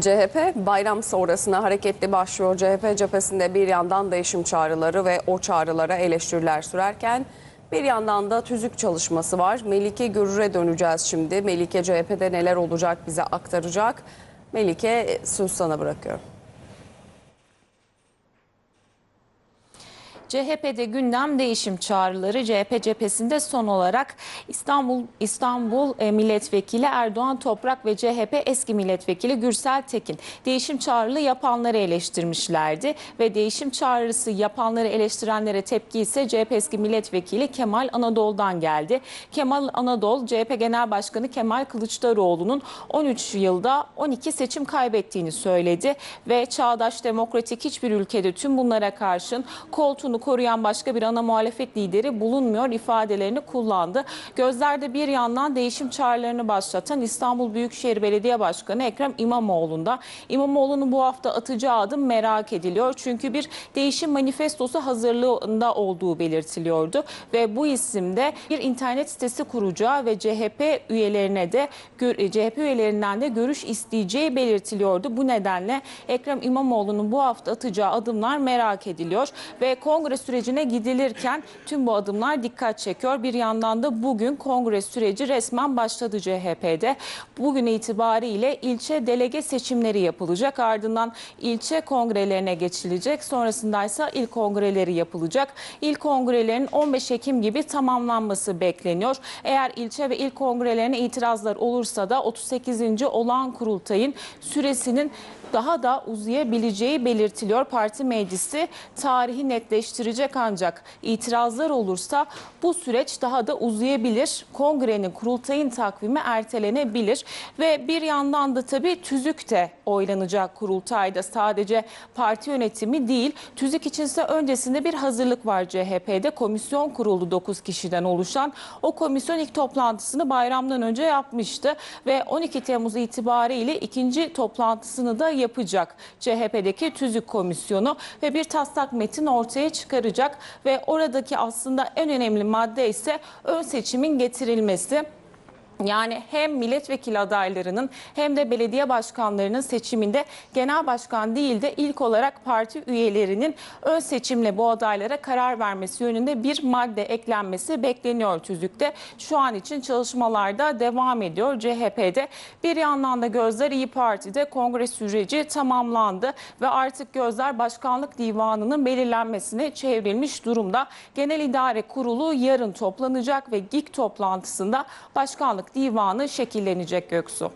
CHP bayram sonrasına hareketli başlıyor. CHP cephesinde bir yandan değişim çağrıları ve o çağrılara eleştiriler sürerken bir yandan da tüzük çalışması var. Melike Görür'e döneceğiz şimdi. Melike CHP'de neler olacak bize aktaracak. Melike söz sana bırakıyorum. CHP'de gündem değişim çağrıları CHP cephesinde son olarak İstanbul İstanbul e, Milletvekili Erdoğan Toprak ve CHP eski milletvekili Gürsel Tekin değişim çağrılı yapanları eleştirmişlerdi ve değişim çağrısı yapanları eleştirenlere tepki ise CHP eski milletvekili Kemal Anadolu'dan geldi. Kemal Anadolu CHP Genel Başkanı Kemal Kılıçdaroğlu'nun 13 yılda 12 seçim kaybettiğini söyledi ve çağdaş demokratik hiçbir ülkede tüm bunlara karşın koltuğunu koruyan başka bir ana muhalefet lideri bulunmuyor ifadelerini kullandı. Gözlerde bir yandan değişim çağrılarını başlatan İstanbul Büyükşehir Belediye Başkanı Ekrem İmamoğlu'nda. İmamoğlu'nun bu hafta atacağı adım merak ediliyor. Çünkü bir değişim manifestosu hazırlığında olduğu belirtiliyordu ve bu isimde bir internet sitesi kuracağı ve CHP üyelerine de CHP üyelerinden de görüş isteyeceği belirtiliyordu. Bu nedenle Ekrem İmamoğlu'nun bu hafta atacağı adımlar merak ediliyor ve kongre sürecine gidilirken tüm bu adımlar dikkat çekiyor. Bir yandan da bugün kongre süreci resmen başladı CHP'de. Bugün itibariyle ilçe delege seçimleri yapılacak. Ardından ilçe kongrelerine geçilecek. Sonrasında ise il kongreleri yapılacak. İl kongrelerin 15 Ekim gibi tamamlanması bekleniyor. Eğer ilçe ve il kongrelerine itirazlar olursa da 38. olağan kurultayın süresinin daha da uzayabileceği belirtiliyor. Parti meclisi tarihi netleştirecek ancak itirazlar olursa bu süreç daha da uzayabilir. Kongrenin kurultayın takvimi ertelenebilir ve bir yandan da tabii tüzük de oylanacak kurultayda sadece parti yönetimi değil. Tüzük içinse öncesinde bir hazırlık var CHP'de. Komisyon kuruldu 9 kişiden oluşan. O komisyon ilk toplantısını bayramdan önce yapmıştı ve 12 Temmuz itibariyle ikinci toplantısını da yapacak CHP'deki tüzük komisyonu ve bir taslak metin ortaya çıkaracak ve oradaki aslında en önemli madde ise ön seçimin getirilmesi. Yani hem milletvekili adaylarının hem de belediye başkanlarının seçiminde genel başkan değil de ilk olarak parti üyelerinin ön seçimle bu adaylara karar vermesi yönünde bir madde eklenmesi bekleniyor tüzükte. Şu an için çalışmalarda devam ediyor CHP'de. Bir yandan da gözler İyi Parti'de kongre süreci tamamlandı ve artık gözler başkanlık divanının belirlenmesine çevrilmiş durumda. Genel İdare Kurulu yarın toplanacak ve GİK toplantısında başkanlık divanı şekillenecek Göksu.